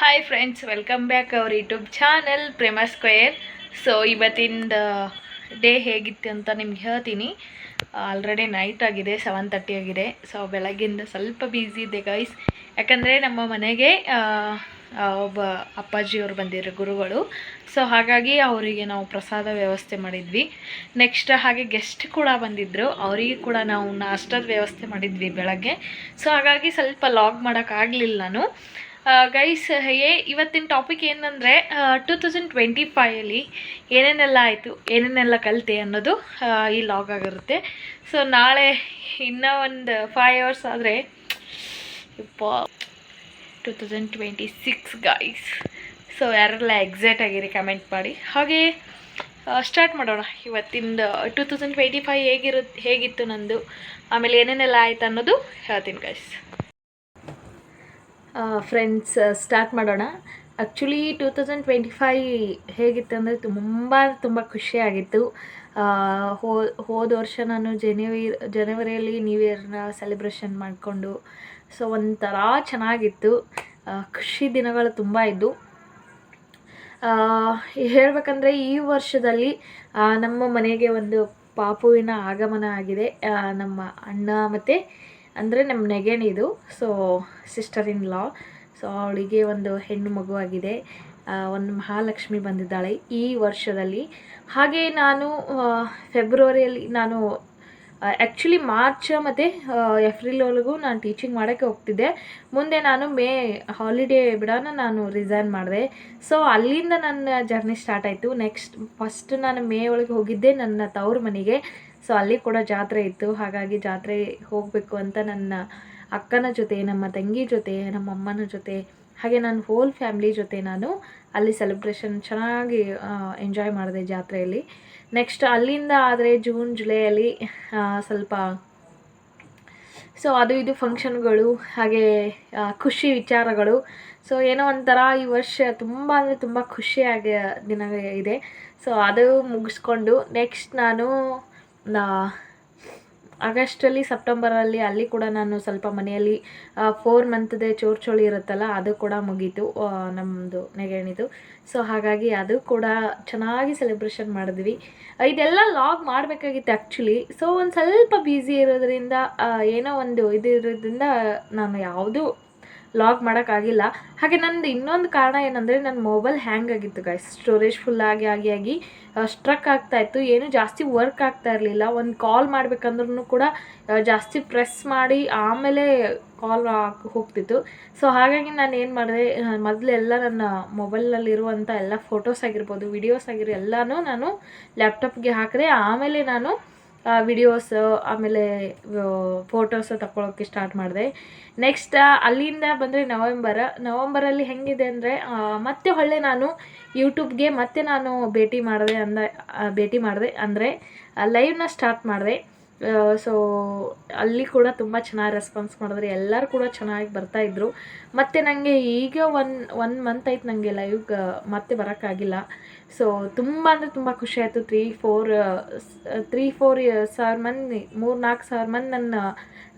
Hi friends welcome back our YouTube channel Prema square so ಇವತ್ತಿಂದ day ಹೇಗಿತ್ತು ಅಂತ ನಿಮ್ಗೆ ಹೇಳ್ತೀನಿ. ಆಲ್ರೆಡಿ ನೈಟ್ ಆಗಿದೆ ಸೆವೆನ್ ತರ್ಟಿ ಆಗಿದೆ. ಸೊ ಬೆಳಗ್ಗಿಂದ ಸ್ವಲ್ಪ ಬ್ಯುಸಿ ಇದೆ ಗೈಸ್ ಯಾಕಂದರೆ ನಮ್ಮ ಮನೆಗೆ ಒಬ್ಬ ಅಪ್ಪಾಜಿಯವರು ಬಂದಿರೋ ಗುರುಗಳು. ಸೊ ಹಾಗಾಗಿ ಅವರಿಗೆ ನಾವು ಪ್ರಸಾದ ವ್ಯವಸ್ಥೆ ಮಾಡಿದ್ವಿ. ನೆಕ್ಸ್ಟ್ ಹಾಗೆ ಗೆಸ್ಟ್ ಕೂಡ ಬಂದಿದ್ದರು ಅವರಿಗೆ ಕೂಡ ನಾವು ನಾಷ್ಟದ ವ್ಯವಸ್ಥೆ ಮಾಡಿದ್ವಿ ಬೆಳಗ್ಗೆ. ಸೊ ಹಾಗಾಗಿ ಸ್ವಲ್ಪ ಲಾಗ್ ಮಾಡೋಕ್ಕಾಗಲಿಲ್ಲ ನಾನು. ಗೈಸ್ ಏ ಇವತ್ತಿನ ಟಾಪಿಕ್ ಏನಂದರೆ ಟೂ ತೌಸಂಡ್ ಟ್ವೆಂಟಿ ಫೈಯಲ್ಲಿ ಏನೇನೆಲ್ಲ ಆಯಿತು, ಏನೇನೆಲ್ಲ ಕಲಿತೆ ಅನ್ನೋದು ಈ ಲಾಗ್ ಆಗಿರುತ್ತೆ. ಸೊ ನಾಳೆ ಇನ್ನೂ ಒಂದು ಫೈವ್ ಅವರ್ಸ್ ಆದರೆ ಇಪ್ಪ two thousand twenty six guys so ಯಾರೆಲ್ಲ ಎಕ್ಸೈಟ್ ಆಗಿರಿ ಕಮೆಂಟ್ ಮಾಡಿ. ಹಾಗೆ ಸ್ಟಾರ್ಟ್ ಮಾಡೋಣ. ಇವತ್ತಿಂದ ಟೂ ತೌಸಂಡ್ ಟ್ವೆಂಟಿ ಫೈವ್ ಹೇಗಿರುತ್ತೆ ಹೇಗಿತ್ತು ನಂದು, ಆಮೇಲೆ ಏನೇನೆಲ್ಲ ಆಯ್ತು ಅನ್ನೋದು ಹೇಳ್ತೀನಿ ಗೈಸ್ ಫ್ರೆಂಡ್ಸ್ ಸ್ಟಾರ್ಟ್ ಮಾಡೋಣ. Actually two thousand twenty five ಹೇಗಿತ್ತು ಅಂದರೆ ತುಂಬ ತುಂಬ ಖುಷಿಯಾಗಿತ್ತು ಹೋ, ಹೋದ ವರ್ಷ ನಾನು ಜನವರಿ ಜನವರಿಯಲ್ಲಿ ನ್ಯೂ ಇಯರ್ನ ಸೆಲೆಬ್ರೇಷನ್ ಮಾಡಿಕೊಂಡು ಸೊ ಒಂಥರ ಚೆನ್ನಾಗಿತ್ತು. ಖುಷಿ ದಿನಗಳು ತುಂಬ ಇದ್ದು ಹೇಳ್ಬೇಕಂದ್ರೆ ಈ ವರ್ಷದಲ್ಲಿ ನಮ್ಮ ಮನೆಗೆ ಒಂದು ಪಾಪುವಿನ ಆಗಮನ ಆಗಿದೆ. ನಮ್ಮ ಅಣ್ಣ ಮತ್ತು ಅಂದರೆ ನಮ್ಮ ನೆಗೆಣಿದು so sister in law so ಅವಳಿಗೆ ಒಂದು ಹೆಣ್ಣು ಮಗುವಾಗಿದೆ. ಒಂದು ಮಹಾಲಕ್ಷ್ಮಿ ಬಂದಿದ್ದಾಳೆ ಈ ವರ್ಷದಲ್ಲಿ. ಹಾಗೆ ನಾನು ಫೆಬ್ರವರಿಯಲ್ಲಿ ನಾನು ಆ್ಯಕ್ಚುಲಿ ಮಾರ್ಚ್ ಮತ್ತು ಏಪ್ರಿಲ್ವರೆಗೂ ನಾನು ಟೀಚಿಂಗ್ ಮಾಡೋಕ್ಕೆ ಹೋಗ್ತಿದ್ದೆ. ಮುಂದೆ ನಾನು ಮೇ ಹಾಲಿಡೇ ಬಿಡೋಣ ನಾನು ರಿಸೈನ್ ಮಾಡಿದೆ. ಸೊ ಅಲ್ಲಿಂದ ನನ್ನ ಜರ್ನಿ ಸ್ಟಾರ್ಟ್ ಆಯಿತು. ನೆಕ್ಸ್ಟ್ ಫಸ್ಟ್ ನಾನು ಮೇ ಒಳಗೆ ಹೋಗಿದ್ದೆ ನನ್ನ ತವ್ರ ಮನೆಗೆ. ಸೊ ಅಲ್ಲಿ ಕೂಡ ಜಾತ್ರೆ ಇತ್ತು. ಹಾಗಾಗಿ ಜಾತ್ರೆ ಹೋಗಬೇಕು ಅಂತ ನನ್ನ ಅಕ್ಕನ ಜೊತೆ, ನಮ್ಮ ತಂಗಿ ಜೊತೆ, ನಮ್ಮ ಅಮ್ಮನ ಜೊತೆ, ಹಾಗೆ ನನ್ನ ಹೋಲ್ ಫ್ಯಾಮ್ಲಿ ಜೊತೆ ನಾನು ಅಲ್ಲಿ ಸೆಲೆಬ್ರೇಷನ್ ಚೆನ್ನಾಗಿ ಎಂಜಾಯ್ ಮಾಡಿದೆ ಜಾತ್ರೆಯಲ್ಲಿ. ನೆಕ್ಸ್ಟ್ ಅಲ್ಲಿಂದ ಆದರೆ ಜೂನ್ ಜುಲೈಯಲ್ಲಿ ಸ್ವಲ್ಪ ಸೊ ಅದು ಇದು ಫಂಕ್ಷನ್ಗಳು ಹಾಗೆ ಖುಷಿ ವಿಚಾರಗಳು. ಸೊ ಏನೋ ಒಂಥರ ಈ ವರ್ಷ ತುಂಬ ಅಂದರೆ ತುಂಬ ಖುಷಿಯಾಗಿ ದಿನ ಇದೆ. ಸೊ ಅದು ಮುಗಿಸ್ಕೊಂಡು ನೆಕ್ಸ್ಟ್ ನಾನು ನಾ- ಆಗಸ್ಟಲ್ಲಿ, ಸೆಪ್ಟೆಂಬರಲ್ಲಿ ಅಲ್ಲಿ ಕೂಡ ನಾನು ಸ್ವಲ್ಪ ಮನೆಯಲ್ಲಿ ಫೋರ್ ಮಂತ್ದೇ ಚೋರ್ಚೋಳಿ ಇರುತ್ತಲ್ಲ, ಅದು ಕೂಡ ಮುಗೀತು ನಮ್ಮದು ನೆಗೆಣಿದು. ಸೊ ಹಾಗಾಗಿ ಅದು ಕೂಡ ಚೆನ್ನಾಗಿ ಸೆಲೆಬ್ರೇಷನ್ ಮಾಡಿದ್ವಿ. ಇದೆಲ್ಲ ಲಾಗ್ ಮಾಡಬೇಕಾಗಿತ್ತು ಆ್ಯಕ್ಚುಲಿ ಸೊ ಒಂದು ಸ್ವಲ್ಪ ಬ್ಯುಸಿ ಇರೋದ್ರಿಂದ ಏನೋ ಒಂದು ಇದು ಇರೋದ್ರಿಂದ ನಾನು ಯಾವುದೂ ಲಾಗ್ ಮಾಡೋಕ್ಕಾಗಿಲ್ಲ. ಹಾಗೆ ನಂದು ಇನ್ನೊಂದು ಕಾರಣ ಏನಂದರೆ ನನ್ನ ಮೊಬೈಲ್ ಹ್ಯಾಂಗ್ ಆಗಿತ್ತು ಗಾಯ್ಸ್ ಸ್ಟೋರೇಜ್ ಫುಲ್ ಆಗಿ ಆಗಿ ಆಗಿ ಸ್ಟ್ರಕ್ ಆಗ್ತಾ ಇತ್ತು. ಏನು ಜಾಸ್ತಿ ವರ್ಕ್ ಆಗ್ತಾ ಇರಲಿಲ್ಲ. ಒಂದು ಕಾಲ್ ಮಾಡ್ಬೇಕಂದ್ರೂ ಕೂಡ ಜಾಸ್ತಿ ಪ್ರೆಸ್ ಮಾಡಿ ಆಮೇಲೆ ಕಾಲ್ ಹೋಗ್ತಿತ್ತು. ಸೊ ಹಾಗಾಗಿ ನಾನು ಏನು ಮಾಡಿದೆ ಮೊದಲೆಲ್ಲ ನನ್ನ ಮೊಬೈಲ್ನಲ್ಲಿರುವಂಥ ಎಲ್ಲ ಫೋಟೋಸ್ ಆಗಿರ್ಬೋದು ವಿಡಿಯೋಸ್ ಆಗಿರೋ ಎಲ್ಲನೂ ನಾನು ಲ್ಯಾಪ್ಟಾಪ್ಗೆ ಹಾಕಿದೆ, ಆಮೇಲೆ ನಾನು ವಿಡಿಯೋಸ್ ಆಮೇಲೆ ಫೋಟೋಸ್ ತಗೊಳ್ಳೋಕ್ಕೆ ಸ್ಟಾರ್ಟ್ ಮಾಡಿದೆ. ನೆಕ್ಸ್ಟ್ ಅಲ್ಲಿಂದ ಬಂದರೆ ನವೆಂಬರ್ ನವೆಂಬರಲ್ಲಿ ಹೆಂಗಿದೆ ಅಂದರೆ ಮತ್ತೆ ಹೊಳ್ಳೆ ನಾನು ಯೂಟ್ಯೂಬ್ಗೆ ಮತ್ತೆ ನಾನು ಭೇಟಿ ಮಾಡಿದೆ ಅಂದ ಭೇಟಿ ಮಾಡಿದೆ ಅಂದರೆ ಲೈವ್ನ ಸ್ಟಾರ್ಟ್ ಮಾಡಿದೆ. ಸೊ ಅಲ್ಲಿ ಕೂಡ ತುಂಬ ಚೆನ್ನಾಗಿ ರೆಸ್ಪಾನ್ಸ್ ಮಾಡಿದ್ರು. ಎಲ್ಲರೂ ಕೂಡ ಚೆನ್ನಾಗಿ ಬರ್ತಾಯಿದ್ರು ಮತ್ತು ನನಗೆ ಈಗ ಒನ್ ಒನ್ ಮಂತ್ ಆಯ್ತು ನನಗೆ ಲೈವ್ಗೆ ಮತ್ತೆ ಬರೋಕ್ಕಾಗಿಲ್ಲ. ಸೊ ತುಂಬ ಅಂದರೆ ತುಂಬ ಖುಷಿ ಆಯಿತು. ತ್ರೀ ಫೋರ್ ತ್ರೀ ಫೋರ್ ಸಾವಿರ ಮಂದಿ, ಮೂರು, ನಾಲ್ಕು ಸಾವಿರ ಮಂದಿ ನನ್ನ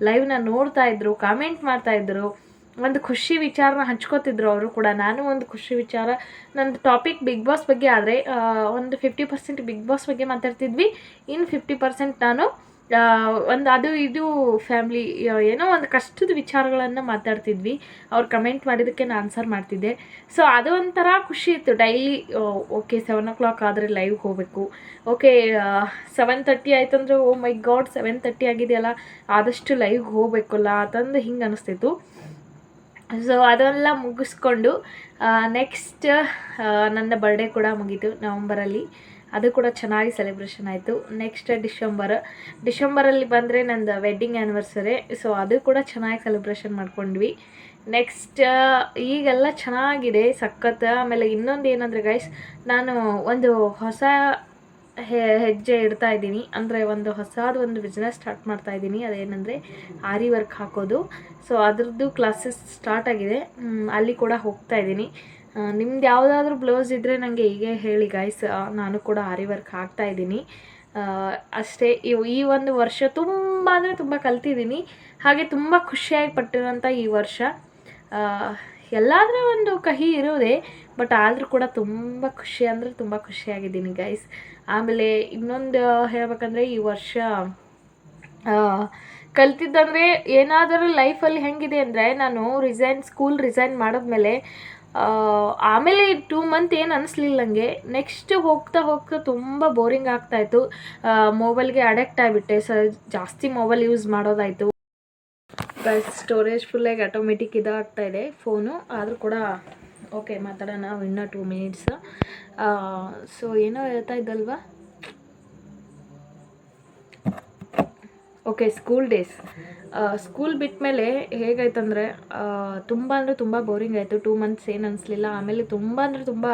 ಲೈವ್ನ ನೋಡ್ತಾ ಇದ್ರು ಕಾಮೆಂಟ್ ಮಾಡ್ತಾಯಿದ್ರು ಒಂದು ಖುಷಿ ವಿಚಾರನ ಹಂಚ್ಕೋತಿದ್ರು ಅವರು ಕೂಡ. ನಾನು ಒಂದು ಖುಷಿ ವಿಚಾರ, ನಂದು ಟಾಪಿಕ್ ಬಿಗ್ ಬಾಸ್ ಬಗ್ಗೆ ಆದರೆ ಒಂದು ಫಿಫ್ಟಿ ಪರ್ಸೆಂಟ್ ಬಿಗ್ ಬಾಸ್ ಬಗ್ಗೆ ಮಾತಾಡ್ತಿದ್ವಿ. ಇನ್ನು ಫಿಫ್ಟಿ ಪರ್ಸೆಂಟ್ ನಾನು ಒಂದು ಅದು ಇದು ಫ್ಯಾಮ್ಲಿ ಏನೋ ಒಂದು ಕಷ್ಟದ ವಿಚಾರಗಳನ್ನು ಮಾತಾಡ್ತಿದ್ವಿ. ಅವ್ರು ಕಮೆಂಟ್ ಮಾಡಿದ್ದಕ್ಕೆ ನಾನು ಆನ್ಸರ್ ಮಾಡ್ತಿದ್ದೆ. ಸೊ ಅದು ಒಂಥರ ಖುಷಿ ಇತ್ತು. Daily okay seven o'clock ಆದರೆ ಲೈವ್ ಹೋಗಬೇಕು. ಓಕೆ ಸೆವೆನ್ ತರ್ಟಿ ಆಯ್ತಂದ್ರೆ oh my god seven thirty ಆಗಿದೆಯಲ್ಲ, ಆದಷ್ಟು ಲೈವ್ ಹೋಗಬೇಕಲ್ಲ ಅಂತಂದು ಹಿಂಗೆ ಅನಿಸ್ತಿತ್ತು. ಸೊ ಅದೆಲ್ಲ ಮುಗಿಸ್ಕೊಂಡು ನೆಕ್ಸ್ಟ್ ನನ್ನ ಬರ್ಡೇ ಕೂಡ ಮುಗೀತು ನವಂಬರಲ್ಲಿ. ಅದು ಕೂಡ ಚೆನ್ನಾಗಿ ಸೆಲೆಬ್ರೇಷನ್ ಆಯಿತು. Next December. ಡಿಸೆಂಬರಲ್ಲಿ ಬಂದರೆ ನಂದು ವೆಡ್ಡಿಂಗ್ ಆ್ಯನಿವರ್ಸರಿ ಸೊ ಅದು ಕೂಡ ಚೆನ್ನಾಗಿ ಸೆಲೆಬ್ರೇಷನ್ ಮಾಡ್ಕೊಂಡ್ವಿ. ನೆಕ್ಸ್ಟ್ ಈಗೆಲ್ಲ ಚೆನ್ನಾಗಿದೆ, ಸಖತ್. ಆಮೇಲೆ ಇನ್ನೊಂದು ಏನಂದರೆ ಗೈಸ್ ನಾನು ಒಂದು ಹೊಸ ಹೆಜ್ಜೆ ಇಡ್ತಾ ಇದ್ದೀನಿ. ಅಂದರೆ ಒಂದು ಹೊಸದು ಒಂದು ಬಿಸ್ನೆಸ್ ಸ್ಟಾರ್ಟ್ ಮಾಡ್ತಾ ಇದ್ದೀನಿ. ಅದೇನಂದರೆ ಆರಿ ವರ್ಕ್ ಹಾಕೋದು. ಸೊ ಅದರದ್ದು ಕ್ಲಾಸಸ್ ಸ್ಟಾರ್ಟ್ ಆಗಿದೆ. ಅಲ್ಲಿ ಕೂಡ ಹೋಗ್ತಾ ಇದ್ದೀನಿ. ನಿಮ್ದು ಯಾವುದಾದ್ರೂ ಬ್ಲೌಸ್ ಇದ್ದರೆ ನನಗೆ ಹೀಗೆ ಹೇಳಿ ಗಾಯ್ಸ್ ನಾನು ಕೂಡ ಆರಿ ವರ್ಕ್ ಹಾಕ್ತಾ ಇದ್ದೀನಿ. ಅಷ್ಟೇ, ಈ ಒಂದು ವರ್ಷ ತುಂಬ ಅಂದರೆ ತುಂಬ ಕಲ್ತಿದ್ದೀನಿ. ಹಾಗೆ ತುಂಬ ಖುಷಿಯಾಗಿ ಪಟ್ಟಿರೋಂಥ ಈ ವರ್ಷ. ಎಲ್ಲಾದರೂ ಒಂದು ಕಹಿ ಇರೋದೇ ಬಟ್ ಆದರೂ ಕೂಡ ತುಂಬ ಖುಷಿ ಅಂದರೆ ತುಂಬ ಖುಷಿಯಾಗಿದ್ದೀನಿ ಗೈಸ್ ಆಮೇಲೆ ಇನ್ನೊಂದು ಹೇಳಬೇಕಂದ್ರೆ, ಈ ವರ್ಷ ಕಲ್ತಿದ್ದಂದರೆ ಏನಾದರೂ ಲೈಫಲ್ಲಿ ಹೆಂಗಿದೆ ಅಂದರೆ, ನಾನು ರಿಸೈನ್ ಸ್ಕೂಲ್ ರಿಸೈನ್ ಮಾಡಿದ್ಮೇಲೆ ಆಮೇಲೆ ಟೂ ಮಂತ್ ಏನು ಅನಿಸ್ಲಿಲ್ಲ ನನಗೆ ನೆಕ್ಸ್ಟ್ ಹೋಗ್ತಾ ಹೋಗ್ತಾ ತುಂಬ ಬೋರಿಂಗ್ ಆಗ್ತಾಯಿತ್ತು ಮೊಬೈಲ್ಗೆ ಅಡೆಕ್ಟ್ ಆಗಿಬಿಟ್ಟೆ. ಸರ್ ಜಾಸ್ತಿ ಮೊಬೈಲ್ ಯೂಸ್ ಮಾಡೋದಾಯಿತು. ಬಸ್ ಸ್ಟೋರೇಜ್ ಫುಲ್ಲಾಗಿ ಆಟೋಮೆಟಿಕ್ ಇದಾಗ್ತಾ ಇದೆ ಫೋನು ಆದರೂ ಕೂಡ ಓಕೆ ಮಾತಾಡೋಣ ಇನ್ನೂ ಟೂ ಮಿನಿಟ್ಸ್ ಸೊ ಏನೋ ಹೇಳ್ತಾ ಇದ್ದಲ್ವಾ? ಓಕೆ ಸ್ಕೂಲ್ ಡೇಸ್ ಸ್ಕೂಲ್ ಬಿಟ್ಟ ಮೇಲೆ ಹೇಗಾಯ್ತಂದರೆ ತುಂಬ ಅಂದರೆ ತುಂಬ ಬೋರಿಂಗ್ ಆಯಿತು. ಟೂ ಮಂತ್ಸ್ ಏನು ಅನಿಸ್ಲಿಲ್ಲ. ಆಮೇಲೆ ತುಂಬ ಅಂದರೆ ತುಂಬ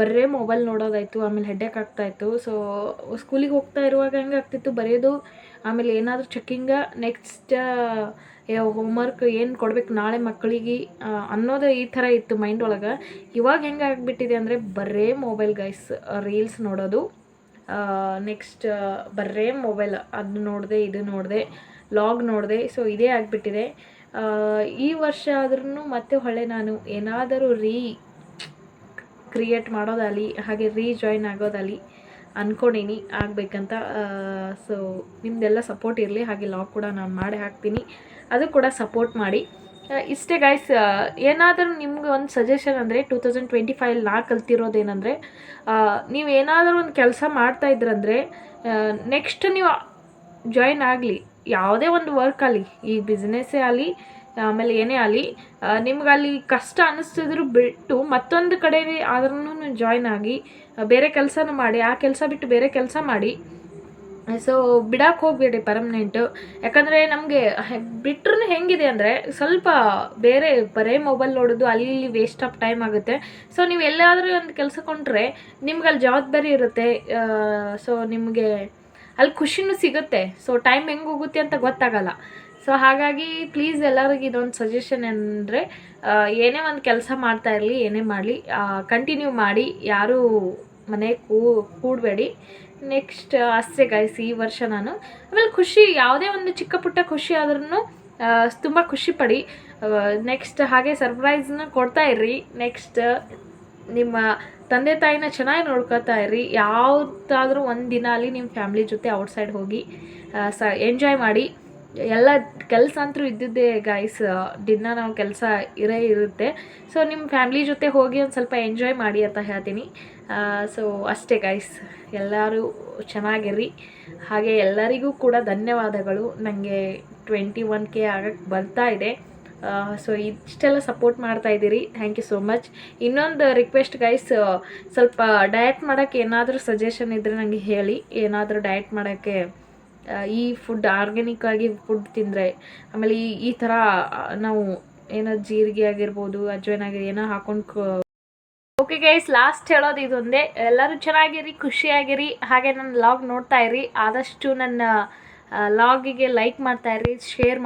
ಬರೇ ಮೊಬೈಲ್ ನೋಡೋದಾಯಿತು. ಆಮೇಲೆ ಹೆಡ್ಡೇಕ್ ಆಗ್ತಾಯಿತ್ತು ಸೊ ಸ್ಕೂಲಿಗೆ ಹೋಗ್ತಾ ಇರುವಾಗ ಹೆಂಗೆ ಆಗ್ತಿತ್ತು? ಬರೆಯೋದು, ಆಮೇಲೆ ಏನಾದರೂ ಚೆಕ್ಕಿಂಗ ನೆಕ್ಸ್ಟ್ ಹೋಮ್ವರ್ಕ್ ಏನು ಕೊಡ್ಬೇಕು ನಾಳೆ ಮಕ್ಕಳಿಗೆ ಅನ್ನೋದು ಈ ಥರ ಇತ್ತು ಮೈಂಡ್ ಒಳಗೆ. ಇವಾಗ ಹೆಂಗೆ ಆಗಿಬಿಟ್ಟಿದೆ ಅಂದರೆ ಬರೇ ಮೊಬೈಲ್ ಗೈಸ್ ರೀಲ್ಸ್ ನೋಡೋದು. ನೆಕ್ಸ್ಟ್ ಬರ್ರೇ ಮೊಬೈಲ್ ಅದು ನೋಡಿದೆ, ಇದು ನೋಡಿದೆ ಲಾಗ್ ನೋಡಿದೆ ಸೊ ಇದೇ ಆಗಿಬಿಟ್ಟಿದೆ. ಈ ವರ್ಷ ಆದ್ರೂ ಮತ್ತೆ ಹೊಳೆ ನಾನು. ಏನಾದರೂ ರೀ ಕ್ರಿಯೇಟ್ ಮಾಡೋದಾಗಲಿ, ಹಾಗೆ ರೀಜಾಯ್ನ್ ಆಗೋದಾಗಲಿ ಅಂದ್ಕೊಂಡೀನಿ ಆಗಬೇಕಂತ. ಸೊ ನಿಮ್ಮದೆಲ್ಲ ಸಪೋರ್ಟ್ ಇರಲಿ, ಹಾಗೆ ಲಾಗ್ ಕೂಡ ನಾನು ಮಾಡಿ ಹಾಕ್ತೀನಿ. ಅದು ಕೂಡ ಸಪೋರ್ಟ್ ಮಾಡಿ. ಇಷ್ಟೇ ಗಾಯ್ಸ್ ಏನಾದರೂ ನಿಮ್ಗೆ ಒಂದು ಸಜೆಷನ್ ಅಂದರೆ ಟೂ ತೌಸಂಡ್ ಟ್ವೆಂಟಿ ಫೈವ್ ನಾ ಕಲ್ತಿರೋದೇನಂದರೆ ನೀವು ಏನಾದರೂ ಒಂದು ಕೆಲಸ ಮಾಡ್ತಾ ಇದ್ರಂದರೆ ನೆಕ್ಸ್ಟ್ ನೀವು ಜಾಯಿನ್ ಆಗಲಿ, ಯಾವುದೇ ಒಂದು ವರ್ಕ್ ಆಗಲಿ ಈ ಬಿಸ್ನೆಸ್ಸೇ ಆಗಲಿ, ಆಮೇಲೆ ಏನೇ ಆಗಲಿ ನಿಮ್ಗೆ ಅಲ್ಲಿ ಕಷ್ಟ ಅನ್ನಿಸ್ತಿದ್ರು ಬಿಟ್ಟು ಮತ್ತೊಂದು ಕಡೆ ಆದ್ರೂ ಜಾಯ್ನ್ ಆಗಿ ಬೇರೆ ಕೆಲಸನೂ ಮಾಡಿ, ಆ ಕೆಲಸ ಬಿಟ್ಟು ಬೇರೆ ಕೆಲಸ ಮಾಡಿ ಸೊ ಬಿಡಕ್ಕೆ ಹೋಗಬೇಡಿ ಪರ್ಮನೆಂಟು ಯಾಕಂದರೆ ನಮಗೆ ಬಿಟ್ರೂ ಹೆಂಗಿದೆ ಅಂದರೆ ಸ್ವಲ್ಪ ಬೇರೆ ಬರೇ ಮೊಬೈಲ್ ನೋಡೋದು, ಅಲ್ಲಿ ವೇಸ್ಟ್ ಆಫ್ ಟೈಮ್ ಆಗುತ್ತೆ. ಸೊ ನೀವು ಎಲ್ಲಾದರೂ ಒಂದು ಕೆಲಸ ಕೊಂಡ್ರೆ ನಿಮ್ಗೆ ಅಲ್ಲಿ ಜವಾಬ್ದಾರಿ ಇರುತ್ತೆ. ಸೊ ನಿಮಗೆ ಅಲ್ಲಿ ಖುಷಿನೂ ಸಿಗುತ್ತೆ. ಸೊ ಟೈಮ್ ಹೆಂಗೆ ಹೋಗುತ್ತೆ ಅಂತ ಗೊತ್ತಾಗಲ್ಲ. ಸೊ ಹಾಗಾಗಿ ಪ್ಲೀಸ್ ಎಲ್ಲರಿಗೂ ಇದೊಂದು ಸಜೆಷನ್ ಅಂದರೆ ಏನೇ ಒಂದು ಕೆಲಸ ಮಾಡ್ತಾ ಇರಲಿ, ಏನೇ ಮಾಡಲಿ ಕಂಟಿನ್ಯೂ ಮಾಡಿ, ಯಾರೂ ಮನೆ ಕೂ ಕೂಡಬೇಡಿ. ನೆಕ್ಸ್ಟ್ ಅಷ್ಟೇ ಗಾಯ್ಸ್ ಈ ವರ್ಷ ನಾನು. ಆಮೇಲೆ ಖುಷಿ, ಯಾವುದೇ ಒಂದು ಚಿಕ್ಕ ಪುಟ್ಟ ಖುಷಿ ಆದ್ರೂ ತುಂಬ ಖುಷಿ ಪಡಿ. ನೆಕ್ಸ್ಟ್ ಹಾಗೆ ಸರ್ಪ್ರೈಸ್ನ ಕೊಡ್ತಾ ಇರ್ರಿ. ನೆಕ್ಸ್ಟ್ ನಿಮ್ಮ ತಂದೆ ತಾಯಿನ ಚೆನ್ನಾಗಿ ನೋಡ್ಕೊತಾ ಇರ್ರಿ. ಯಾವುದಾದ್ರೂ ಒಂದು ದಿನ ಅಲ್ಲಿ ನಿಮ್ಮ ಫ್ಯಾಮ್ಲಿ ಜೊತೆ ಔಟ್ಸೈಡ್ ಹೋಗಿ ಸ ಎಂಜಾಯ್ ಮಾಡಿ. ಎಲ್ಲ ಕೆಲಸ ಅಂತೂ ಇದ್ದಿದ್ದೇ ಗಾಯ್ಸ್ ದಿನ ನಾವು ಕೆಲಸ ಇರೇ ಇರುತ್ತೆ. ಸೊ ನಿಮ್ಮ ಫ್ಯಾಮ್ಲಿ ಜೊತೆ ಹೋಗಿ ಒಂದು ಸ್ವಲ್ಪ ಎಂಜಾಯ್ ಮಾಡಿ ಅಂತ ಹೇಳ್ತೀನಿ. ಸೊ ಅಷ್ಟೇ ಗಾಯ್ಸ್ ಎಲ್ಲರೂ ಚೆನ್ನಾಗಿರ್ರಿ. ಹಾಗೆ ಎಲ್ಲರಿಗೂ ಕೂಡ ಧನ್ಯವಾದಗಳು. ನನಗೆ ಟ್ವೆಂಟಿ ಒನ್ ಕೆ ಆಗಕ್ಕೆ ಬರ್ತಾ ಇದೆ. ಸೊ ಇಷ್ಟೆಲ್ಲ ಸಪೋರ್ಟ್ ಮಾಡ್ತಾ ಇದ್ದೀರಿ. ಥ್ಯಾಂಕ್ ಯು ಸೋ ಮಚ್ ಇನ್ನೊಂದು ರಿಕ್ವೆಸ್ಟ್ ಗೈಸ್ ಸ್ವಲ್ಪ ಡಯಟ್ ಮಾಡೋಕ್ಕೆ ಏನಾದರೂ ಸಜೆಷನ್ ಇದ್ದರೆ ನನಗೆ ಹೇಳಿ. ಏನಾದರೂ ಡಯಟ್ ಮಾಡೋಕ್ಕೆ ಈ ಫುಡ್ ಆರ್ಗ್ಯಾನಿಕ್ ಆಗಿ ಫುಡ್ ತಿಂದರೆ, ಆಮೇಲೆ ಈ ಈ ಥರ ನಾವು ಏನೋ ಜೀರಿಗೆ ಆಗಿರ್ಬೋದು, ಅಜ್ವೈನ್ ಏನೋ ಹಾಕೊಂಡು ಓಕೆ ಗೈಸ್ ಲಾಸ್ಟ್ ಹೇಳೋದು ಇದೊಂದೇ. ಎಲ್ಲರೂ ಚೆನ್ನಾಗಿರಿ, ಖುಷಿಯಾಗಿರಿ. ಹಾಗೆ ನನ್ನ ಲಾಗ್ ನೋಡ್ತಾ ಇರಿ. ಆದಷ್ಟು ನನ್ನ ಲಾಗಿಗೆ ಲೈಕ್ ಮಾಡ್ತಾ ಇರಿ ಶೇರ್